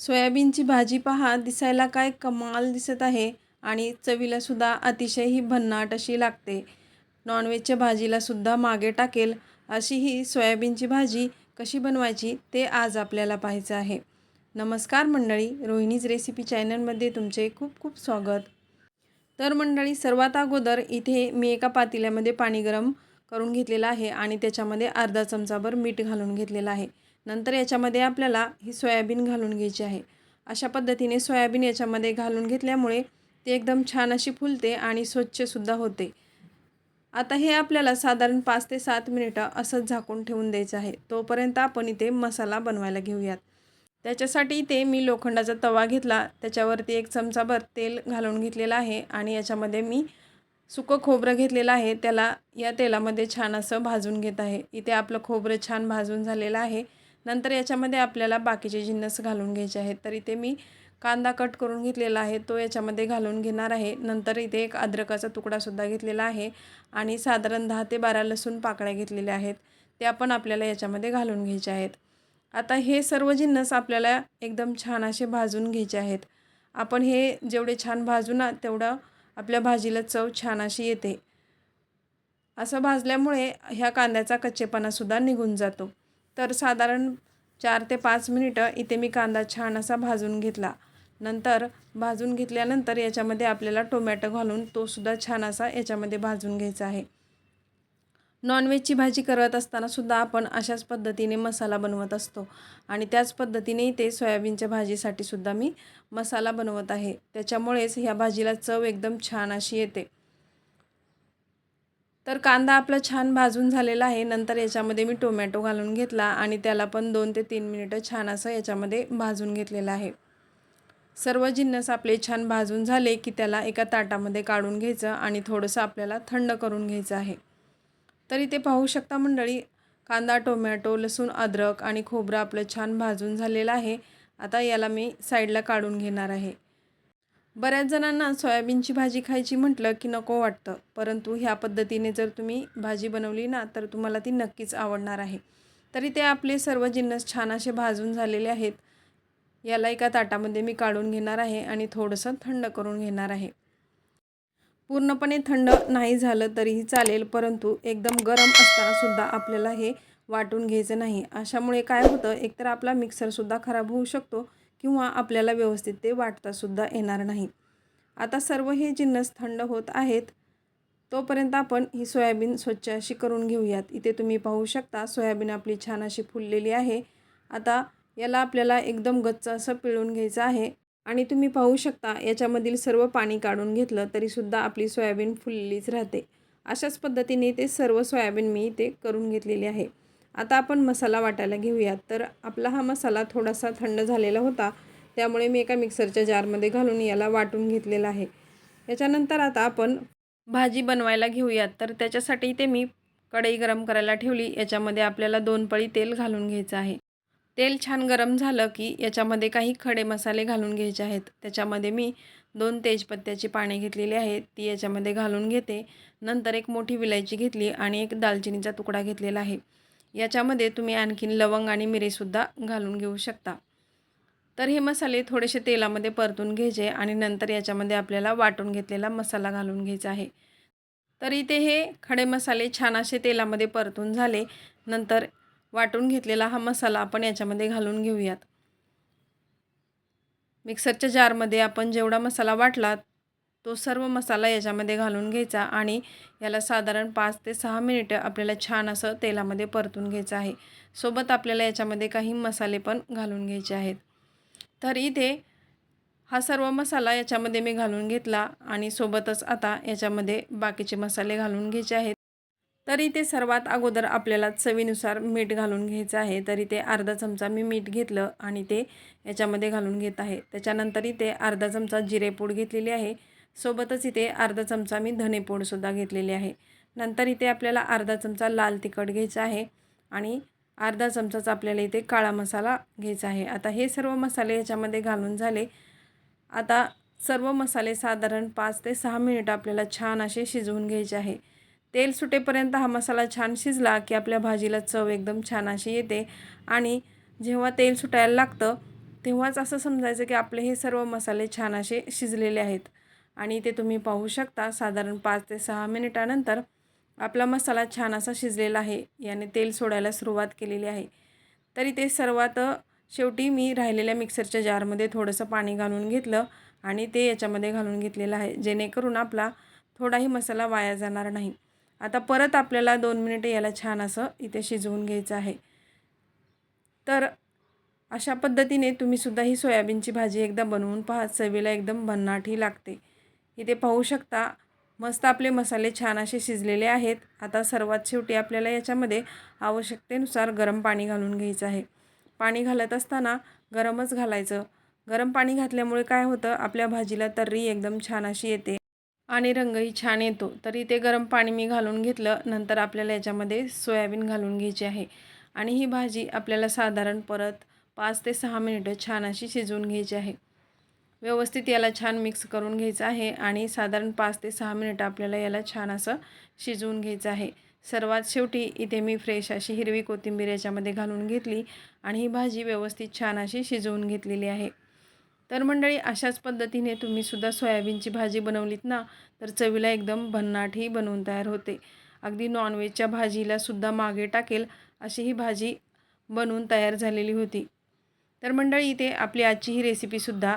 सोयाबीनची भाजी पहा दिसायला काय कमाल दिसत आहे आणि चवीलासुद्धा अतिशय ही भन्नाट अशी लागते. नॉनव्हेजच्या भाजीलासुद्धा मागे टाकेल अशी ही सोयाबीनची भाजी कशी बनवायची ते आज आपल्याला पाहायचं आहे. नमस्कार मंडळी रोहिणीज रेसिपी चॅनलमध्ये तुमचे खूप खूप स्वागत. तर मंडळी सर्वात अगोदर इथे मी एका पातेल्यामध्ये पाणी गरम करून घेतलेलं आहे आणि त्याच्यामध्ये अर्धा चमचाभर मीठ घालून घेतलेलं आहे. नंतर याच्यामध्ये आपल्याला ही सोयाबीन घालून घ्यायची आहे. अशा पद्धतीने सोयाबीन याच्यामध्ये घालून घेतल्यामुळे ते एकदम छान अशी फुलते आणि स्वच्छसुद्धा होते. आता हे आपल्याला साधारण पाच ते सात मिनिटं असंच झाकून ठेवून द्यायचं आहे. तोपर्यंत आपण इथे मसाला बनवायला घेऊयात. त्याच्यासाठी इथे मी लोखंडाचा तवा घेतला. त्याच्यावरती एक चमचाभर तेल घालून घेतलेला आहे आणि याच्यामध्ये मी सुकं खोबरं घेतलेलं आहे. त्याला या तेलामध्ये छान असं भाजून घेत आहे. इथे आपलं खोबरं छान भाजून झालेलं आहे. नंतर याच्यामध्ये आपल्याला बाकीचे जिन्नस घालून घ्यायचे आहेत. तर इथे मी कांदा कट करून घेतलेला आहे. तो याच्यामध्ये घालून घेणार आहे. नंतर इथे एक अद्रकाचा तुकडासुद्धा घेतलेला आहे. आणि साधारण दहा ते बारा लसूण पाकळ्या घेतलेल्या आहेत. त्या पण आपल्याला याच्यामध्ये घालून घ्यायच्या आहेत. आता हे सर्व जिन्नस आपल्याला एकदम छान असे भाजून घ्यायचे आहेत. आपण हे जेवढे छान भाजू ना तेवढं आपल्या भाजीला चव छान अशी येते. असं भाजल्यामुळे ह्या कांद्याचा कच्चेपणासुद्धा निघून जातो. तर साधारण चार ते पाच मिनिटं इथे मी कांदा छान असा भाजून घेतला. नंतर भाजून घेतल्यानंतर याच्यामध्ये आपल्याला टोमॅटो घालून तोसुद्धा छान असा याच्यामध्ये भाजून घ्यायचा आहे. नॉनव्हेजची भाजी करत असतानासुद्धा आपण अशाच पद्धतीने मसाला बनवत असतो. आणि त्याच पद्धतीने इथे सोयाबीनच्या भाजीसाठी सुद्धा मी मसाला बनवत आहे. त्याच्यामुळेच ह्या भाजीला चव एकदम छान अशी येते. तर कांदा आपला छान भाजून झालेला आहे. नंतर याच्यामध्ये मी टोमॅटो घालून घेतला आणि त्याला पण दोन ते तीन मिनिटं छान असं याच्यामध्ये भाजून घेतलेलं आहे. सर्व जिन्नस आपले छान भाजून झाले की त्याला एका ताटामध्ये काढून घ्यायचं आणि थोडंसं आपल्याला थंड करून घ्यायचं आहे. तर इथे पाहू शकता मंडळी कांदा टोमॅटो लसूण अद्रक आणि खोबरं आपलं छान भाजून झालेलं आहे. आता याला मी साईडला काढून घेणार आहे. बऱ्याच जणांना सोयाबीनची भाजी खायची म्हटलं की नको वाटतं. परंतु ह्या पद्धतीने जर तुम्ही भाजी बनवली ना तर तुम्हाला ती नक्कीच आवडणार आहे. तरी ते आपले सर्व जिन्नस छान असे भाजून झालेले आहेत. याला एका ताटामध्ये मी काढून घेणार आहे आणि थोडंसं थंड करून घेणार आहे. पूर्णपणे थंड नाही झालं तरीही चालेल परंतु एकदम गरम असतानासुद्धा आपल्याला हे वाटून घ्यायचं नाही. अशामुळे काय होतं एकतर आपला मिक्सरसुद्धा खराब होऊ शकतो किंवा आपल्याला व्यवस्थित ते वाटतासुद्धा येणार नाही. आता सर्व हे जिन्नस थंड होत आहेत तोपर्यंत आपण ही सोयाबीन स्वच्छ अशी करून घेऊयात. इथे तुम्ही पाहू शकता सोयाबीन आपली छान अशी फुललेली आहे. आता याला आपल्याला एकदम गच्च असं पिळून घ्यायचं आहे. आणि तुम्ही पाहू शकता याच्यामधील सर्व पाणी काढून घेतलं तरीसुद्धा आपली सोयाबीन फुललीच राहते. अशाच पद्धतीने ते सर्व सोयाबीन मी इथे करून घेतलेली आहे. आता आपण मसाला वाटायला घेऊयात. तर आपला हा मसाला थोडासा थंड झालेला होता. त्यामुळे मी एका मिक्सरच्या जारमध्ये घालून याला वाटून घेतलेला आहे. याच्यानंतर आता आपण भाजी बनवायला घेऊयात. तर त्याच्यासाठी ते मी कढई गरम करायला ठेवली. याच्यामध्ये आपल्याला दोन पळी तेल घालून घ्यायचं आहे. तेल छान गरम झालं की याच्यामध्ये काही खडे मसाले घालून घ्यायचे आहेत. त्याच्यामध्ये मी दोन तेजपत्त्याची पाने घेतलेली आहेत. ती याच्यामध्ये घालून घेते. नंतर एक मोठी विलायची घेतली आणि एक दालचिनीचा तुकडा घेतलेला आहे. याच्यामध्ये तुम्ही आणखीन लवंग आणि मिरीसुद्धा घालून घेऊ शकता. तर हे मसाले थोडेसे तेलामध्ये परतून घ्यायचे आणि नंतर याच्यामध्ये आपल्याला वाटून घेतलेला मसाला घालून घ्यायचा आहे. तर इथे हे खडे मसाले छान असे तेलामध्ये परतून झाले. नंतर वाटून घेतलेला हा मसाला आपण याच्यामध्ये घालून घेऊयात. मिक्सरच्या जारमध्ये आपण जेवढा मसाला वाटला तो सर्व मसाला याच्यामध्ये घालून घ्यायचा आणि याला साधारण पाच ते सहा मिनिटं आपल्याला छान असं तेलामध्ये परतून घ्यायचं आहे. सोबत आपल्याला याच्यामध्ये काही मसाले पण घालून घ्यायचे आहेत. तर इथे हा सर्व मसाला याच्यामध्ये मी घालून घेतला आणि सोबतच आता याच्यामध्ये बाकीचे मसाले घालून घ्यायचे आहेत. तर इथे सर्वात अगोदर आपल्याला चवीनुसार मीठ घालून घ्यायचं आहे. तर इथे अर्धा चमचा मी मीठ घेतलं आणि ते याच्यामध्ये घालून घेत आहे. त्याच्यानंतर इथे अर्धा चमचा जिरेपूड घेतलेली आहे. सोबतच इथे अर्धा चमचा मी धनेपूडसुद्धा घेतलेली आहे. नंतर इथे आपल्याला अर्धा चमचा लाल तिखट घ्यायचा आहे आणि अर्धा चमचाच आपल्याला इथे काळा मसाला घ्यायचा आहे. आता हे सर्व मसाले ह्याच्यामध्ये घालून झाले. आता सर्व मसाले साधारण पाच ते सहा मिनिट आपल्याला छान असे शिजवून घ्यायचे आहे. तेल सुटेपर्यंत हा मसाला छान शिजला की आपल्या भाजीला चव एकदम छान अशी येते आणि जेव्हा तेल सुटायला लागतं तेव्हाच असं समजायचं की आपले हे सर्व मसाले छान असे शिजलेले आहेत. आणि ते तुम्ही पाहू शकता. साधारण पाच ते सहा मिनिटानंतर आपला मसाला छान असा शिजलेला आहे. याने तेल सोडायला सुरुवात केलेली आहे. तरी ते सर्वात शेवटी मी राहिलेल्या मिक्सरच्या जारमध्ये थोडंसं पाणी घालून घेतलं आणि ते याच्यामध्ये घालून घेतलेलं आहे. जेणेकरून आपला थोडाही मसाला वाया जाणार नाही. आता परत आपल्याला दोन मिनिटे याला छान असं इथे शिजवून घ्यायचं आहे. तर अशा पद्धतीने तुम्हीसुद्धा ही सोयाबीनची भाजी एकदा बनवून पहा. चवीला एकदम भन्नाटही लागते. इथे पाहू शकता मस्त आपले मसाले छान असे शिजलेले आहेत. आता सर्वात शेवटी आपल्याला याच्यामध्ये आवश्यकतेनुसार गरम पाणी घालून घ्यायचं आहे. पाणी घालत असताना गरमच घालायचं. गरम पाणी घातल्यामुळे काय होतं आपल्या भाजीला तर्री एकदम छान अशी येते आणि रंगही छान येतो. तर इथे गरम पाणी मी घालून घेतलं नंतर आपल्याला याच्यामध्ये सोयाबीन घालून घ्यायची आहे. आणि ही भाजी आपल्याला साधारण परत पाच ते सहा मिनिटं छान अशी शिजवून घ्यायची आहे. व्यवस्थित याला छान मिक्स करून घ्यायचं आहे आणि साधारण पाच ते सहा मिनिटं आपल्याला याला छान असं शिजवून घ्यायचं आहे. सर्वात शेवटी इथे मी फ्रेश अशी हिरवी कोथिंबीर याच्यामध्ये घालून घेतली आणि ही भाजी व्यवस्थित छान अशी शिजवून घेतलेली आहे. तर मंडळी अशाच पद्धतीने तुम्हीसुद्धा सोयाबीनची भाजी बनवलीत ना तर चवीला एकदम भन्नाटही बनवून तयार होते. अगदी नॉनव्हेजच्या भाजीलासुद्धा मागे टाकेल अशी ही भाजी बनवून तयार झालेली होती. तर मंडळी इथे आपली आजची ही रेसिपीसुद्धा